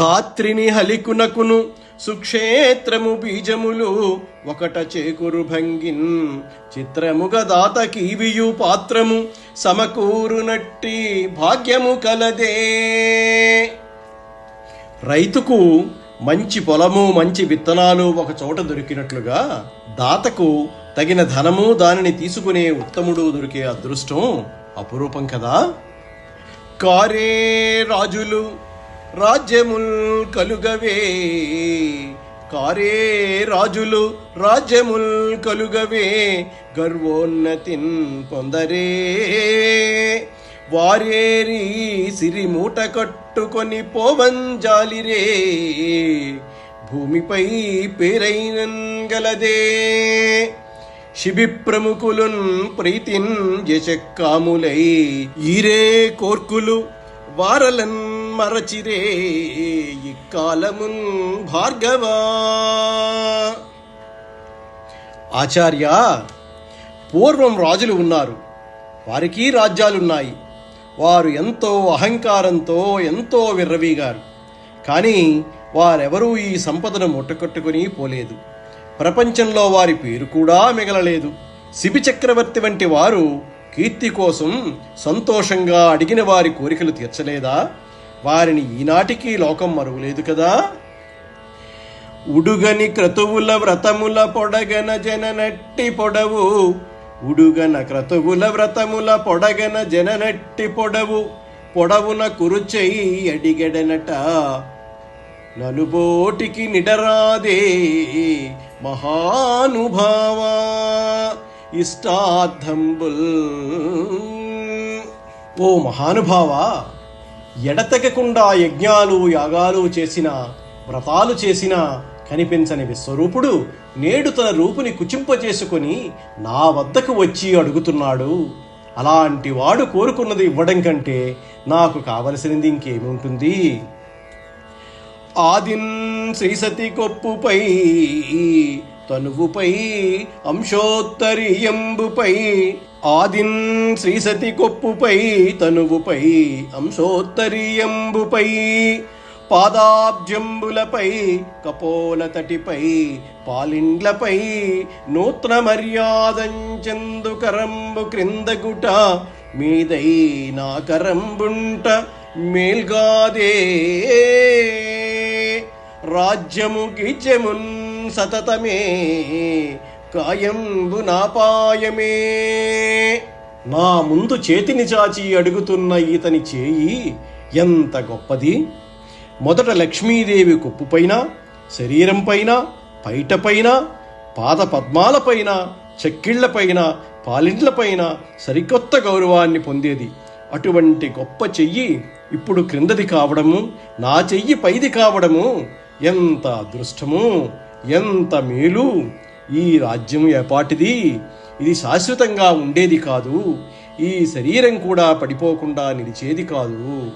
ధాత్రిని హలికునకును సుక్షేత్రము బీజములు ఒకట చేకురు భంగిన్. చిత్రముగ దాత కీవియు పాత్రము సమకూరునట్టి భాగ్యము కలదే. రైతుకు మంచి పొలము మంచి విత్తనాలు ఒక చోట దొరికినట్లుగా దాతకు తగిన ధనము దానిని తీసుకునే ఉత్తముడు దొరికే అదృష్టం అపురూపం కదా. కారే రాజులు రాజ్యముల్ కలుగవే. కారే రాజులు రాజ్యముల్ కలుగవే. గర్వోన్నతిన్ పొందరే. వారేరి సిరి మూట కట్టుకొని పోవంజాలిరే భూమిపై పేరైనన్ గలదే. శిబి ప్రముఖులున్ ప్రీతిన్ జశక్కాములై ఈరే కోర్కులు వారలన్ మరచిరే ఇక్కాలమున్ భార్గవా. ఆచార్య పూర్వం రాజులు ఉన్నారు. వారికి రాజ్యాలున్నాయి. వారు ఎంతో అహంకారంతో ఎంతో విర్రవీగారు. కానీ వారెవరూ ఈ సంపదను ముట్టకట్టుకుని పోలేదు. ప్రపంచంలో వారి పేరు కూడా మిగలలేదు. శిబి చక్రవర్తి వంటి వారు కీర్తి కోసం సంతోషంగా అడిగిన వారి కోరికలు తీర్చలేదా? వారిని ఈనాటికి లోకం మరువలేదు కదా? ఉడుగని క్రతువుల వ్రతముల పొడగన జననట్టి పొడవు. ఉడుగన క్రతువుల వ్రతముల పొడగన జననట్టి పొడవు. పొడవున కురుచై అడిగడనట నలుబోటికి నిడరాదే మహానుభావ. ఇష్టార్థంబుల్. ఓ మహానుభావా! ఎడతెగకుండా యజ్ఞాలు యాగాలు చేసిన వ్రతాలు చేసిన కనిపించని విశ్వరూపుడు నేడు తన రూపుని కుచింపచేసుకొని నా వద్దకు వచ్చి అడుగుతున్నాడు. అలాంటి వాడు కోరుకున్నది ఇవ్వడం కంటే నాకు కావలసినది ఇంకేముంటుంది ఆదిన్ శ్రీసతి కొప్పుపై తనువుపై అంశోత్తరియంబుపై ఆదిన్ శ్రీసతి కొప్పుపై తనువుపై అంశోత్తరియంబుపై పాదాబ్జంబులపై కపోలతటిపై పాలిండ్లపై నూత్న మర్యాదంచందు కరంబు క్రిందగుట మీదై నా కరంబుంట మేల్గాదే. రాజ్యము గీజ్యమున్ సతతమే కాయంబు నాపాయమే నా ముందు చేతిని చాచి అడుగుతున్న ఈతని చేయి ఎంత గొప్పది. మొదట లక్ష్మీదేవి కొప్పుపైన శరీరంపైన పైటపైన పాద పద్మాలపైన చెక్కిళ్ళపైన పాలింట్లపైన సరికొత్త గౌరవాన్ని పొందేది. అటువంటి గొప్ప చెయ్యి ఇప్పుడు క్రిందది కావడము నా చెయ్యి పైది కావడము ఎంత అదృష్టము. ఎంత మేలు? ఈ రాజ్యం ఏపాటిది? ఇది శాశ్వతంగా ఉండేది కాదు. ఈ శరీరం కూడా పడిపోకుండా నిలిచేది కాదు.